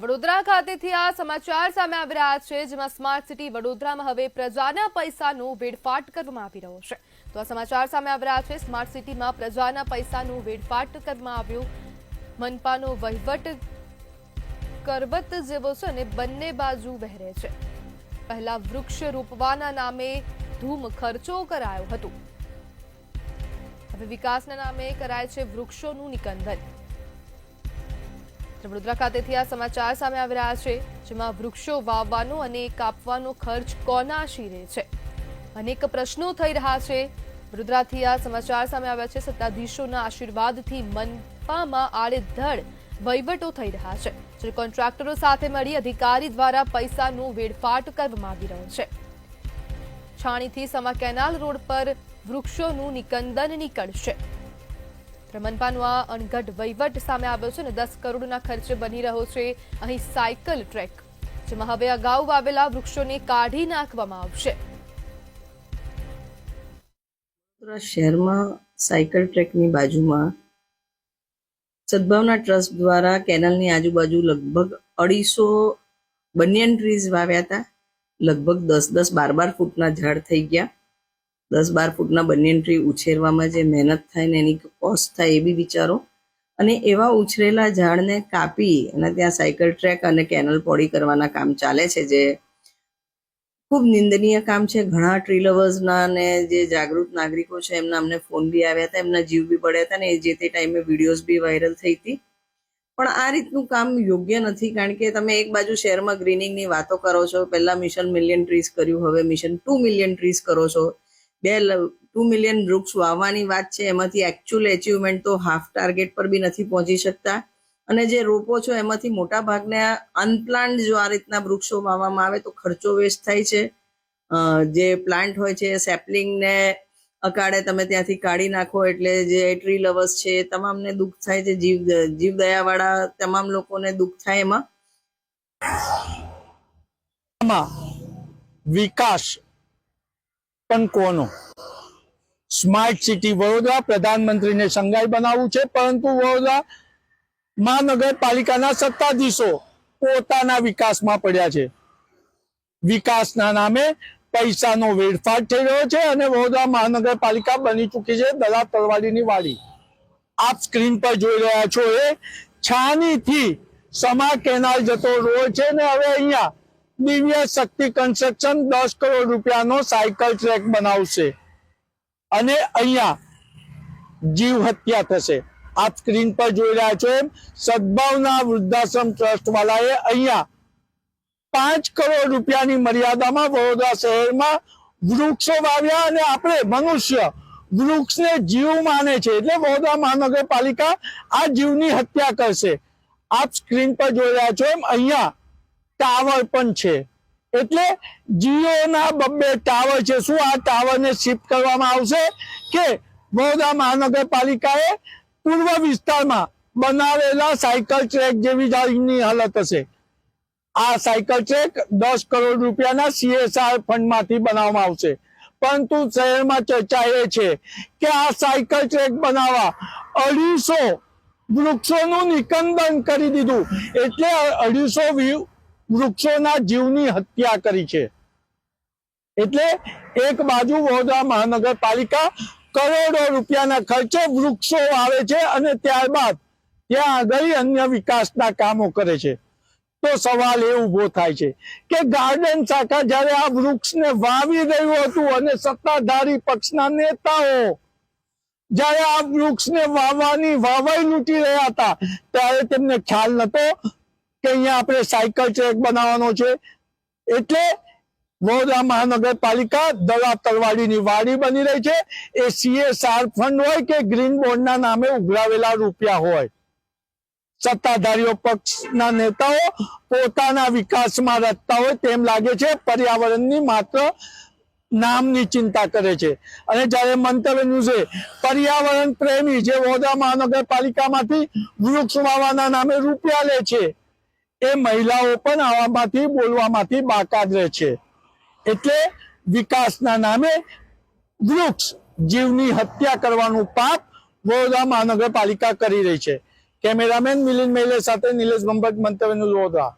વડોદરા ખાતેથી આ સમાચાર સામે આવી રહ્યા છે, જેમાં સ્માર્ટ સિટી વડોદરામાં હવે પ્રજાના પૈસાનો વેડફાટ કરવામાં આવી રહ્યો છે. તો આ સમાચાર સામે આવી રહ્યા છે સ્માર્ટ સિટીમાં પ્રજાના પૈસાનું વેડફાટ કરવામાં આવ્યું. મનપાનો વહીવટ કરબત જેવો છે અને બંને બાજુ વહેરે છે. પહેલા વૃક્ષ રોપવાના નામે ધૂમ ખર્ચો કરાયો હતો. હવે વિકાસના નામે કરાય છે વૃક્ષોનું નિકંદન. વડોદરા ખાતેથી આ સમાચાર સામે આવી રહ્યા છે, જેમાં વૃક્ષો વાવવાનો અને કાપવાનો ખર્ચ કોના શીરે છે. અનેક પ્રશ્નો થઈ રહ્યા છે. વડોદરાથી આ સમાચાર સામે આવ્યા છે. સત્તાધીશોના આશીર્વાદથી મનપામાં આડેધડ વહીવટો થઈ રહ્યા છે. જે કોન્ટ્રાક્ટરો સાથે મળી અધિકારી દ્વારા પૈસાનો વેડફાટ કરવામાં આવી રહ્યો છે. છાણીથી સમા કેનાલ રોડ પર વૃક્ષોનું નિકંદન નીકળશે. મનપાનો આ અણઘડ વહીવટ સામે આવ્યો છે અને દસ કરોડના ખર્ચે બની રહ્યો છે અહીં સાયકલ ટ્રેક, જેમાં હવે અગાઉ વાવેલા વૃક્ષોને કાઢી નાખવામાં આવશે. શહેરમાં સાયકલ ટ્રેકની બાજુમાં સદભાવના ટ્રસ્ટ દ્વારા કેનલની આજુબાજુ લગભગ અઢીસો બનિયન ટ્રીઝ વાવ્યા હતા. લગભગ દસ દસ બાર બાર ફૂટના ઝાડ થઈ ગયા. દસ બાર ફૂટના બનિયન ટ્રી ઉછેરવામાં જે મહેનત થાય ને એની કોસ્ટ થાય એ બી વિચારો. અને એવા ઉછરેલા ઝાડને કાપી અને ત્યાં સાયકલ ટ્રેક અને કેનલ પોડી કરવાના કામ ચાલે છે, જે ખૂબ નિંદનીય કામ છે. ઘણા ટ્રી લવર્સના અને જે જાગૃત નાગરિકો છે, એમના અમને ફોન બી આવ્યા હતા, એમના જીવ બી પડ્યા હતા ને જે તે ટાઈમે વિડીયોઝ બી વાયરલ થઈ હતી. પણ આ રીતનું કામ યોગ્ય નથી, કારણ કે તમે એક બાજુ શહેરમાં ગ્રીનિંગની વાતો કરો છો, પહેલા મિશન મિલિયન ટ્રીઝ કર્યું, હવે મિશન ટુ મિલિયન ટ્રીઝ કરો છો. બે ટુ મિલિયન વૃક્ષ વાવવાની વાત છે, એમાંથી એકચ્યુઅલ એચિવમેન્ટ તો હાફ ટાર્ગેટ પર બી નથી પહોંચી શકતા. અને જે રોપો છો, એમાંથી મોટા ભાગના અનપ્લાન્ટ જો આ રીતના વૃક્ષો વાવવામાં આવે તો ખર્ચો વેસ્ટ થાય છે. જે પ્લાન્ટ હોય છે સેપલિંગને અકાળે તમે ત્યાંથી કાઢી નાખો એટલે જે ટ્રી લવર્સ છે તમામને દુઃખ થાય છે, જીવ જીવદયાવાળા તમામ લોકોને દુઃખ થાય એમાં. વિકાસ પણ કોનો? સ્માર્ટ સિટી વડોદરા પ્રધાનમંત્રીને સંઘાઈ બનાવવું છે, પરંતુ વડોદરા મહાનગરપાલિકાના સત્તાધીશો પોતાના વિકાસમાં પડ્યા છે. વિકાસના નામે પૈસાનો વેડફાટ થઈ રહ્યો છે અને વડોદરા મહાનગરપાલિકા બની ચૂકી છે દલા તલવાડીની વાડી. આપ સ્ક્રીન પર જોઈ રહ્યા છો એ છાનીથી સમા કેનાલ જતો રોડ છે ને હવે અહીંયા દિવ્ય શક્તિ કન્સ્ટ્રક્શન દસ કરોડ રૂપિયાનો સાયકલ ટ્રેક બનાવશે. અને અહીંયા જીવ હત્યા થશે. આપ સ્ક્રીન પર જોઈ રહ્યા છો એમ, સદભાવના વૃદ્ધાશ્રમ ટ્રસ્ટ વાળાએ અહીંયા પાંચ કરોડ રૂપિયાની મર્યાદામાં વડોદરા શહેરમાં વૃક્ષો વાવ્યા અને આપણે મનુષ્ય વૃક્ષને જીવ માને છે. એટલે વડોદરા મહાનગરપાલિકા આ જીવની હત્યા કરશે. આપ સ્ક્રીન પર જોઈ રહ્યા છો એમ, અહીંયા ટાવર પણ છે. એટલે જીઓના બબ્બે ટાવર છે. શું આ ટાવરને શિફ્ટ કરવામાં આવશે? કે વડોદરા મહાનગરપાલિકાએ પૂર્વ વિસ્તારમાં બનાવેલા સાયકલ ટ્રેક જેવી જાતની હાલત હશે. આ સાયકલ ટ્રેક દસ કરોડ રૂપિયાના સીએસઆર ફંડમાંથી બનાવવામાં આવશે. પરંતુ શહેરમાં ચર્ચા એ છે કે આ સાયકલ ટ્રેક બનાવવા અઢીસો વૃક્ષોનું નિકંદન કરી દીધું. એટલે અઢીસો વૃક્ષોના જીવની હત્યા કરી છે. એટલે એક બાજુ વડોદરા મહાનગરપાલિકા કરોડો રૂપિયાના ખર્ચે વૃક્ષો આવે છે અને ત્યારબાદ ત્યાં આગળ અન્ય વિકાસના કામો કરે છે. તો સવાલ એ ઊભો થાય છે કે ગાર્ડન શાખા જ્યારે આ વૃક્ષને વાવી રહ્યું હતું અને સત્તાધારી પક્ષના નેતાઓ જ્યારે આ વૃક્ષને વાવવાની વાવાઈ લૂંટી રહ્યા હતા, ત્યારે તેમને ખ્યાલ નતો કે અહીંયા આપણે સાયકલ ટ્રેક બનાવવાનો છે. એટલે વડોદરા મહાનગરપાલિકા દલા તલવાડીની વાડી બની રહી છે. એ સીએસઆર ફંડ હોય કે ગ્રીન બોન્ડના નામે ઉઘરાવેલા રૂપિયા હોય. સત્તાધારીઓ પક્ષના નેતાઓ પોતાના વિકાસમાં રચતા હોય તેમ લાગે છે. પર્યાવરણની માત્ર નામની ચિંતા કરે છે. અને જ્યારે મંતવ્ય ન્યૂઝે પર્યાવરણ પ્રેમી જે વડોદરા મહાનગરપાલિકામાંથી વૃક્ષ વાવવાના નામે રૂપિયા લે છે એ મહિલાઓ પણ આવામાંથી બોલવામાંથી બાકાત રહે છે. એટલે વિકાસના નામે વૃક્ષ જીવની હત્યા કરવાનું પાપ વડોદરા મહાનગરપાલિકા કરી રહી છે. કેમેરામેન મિલિન મહિલે સાથે નિલેશ બંબત મંતવ્યનું વડોદરા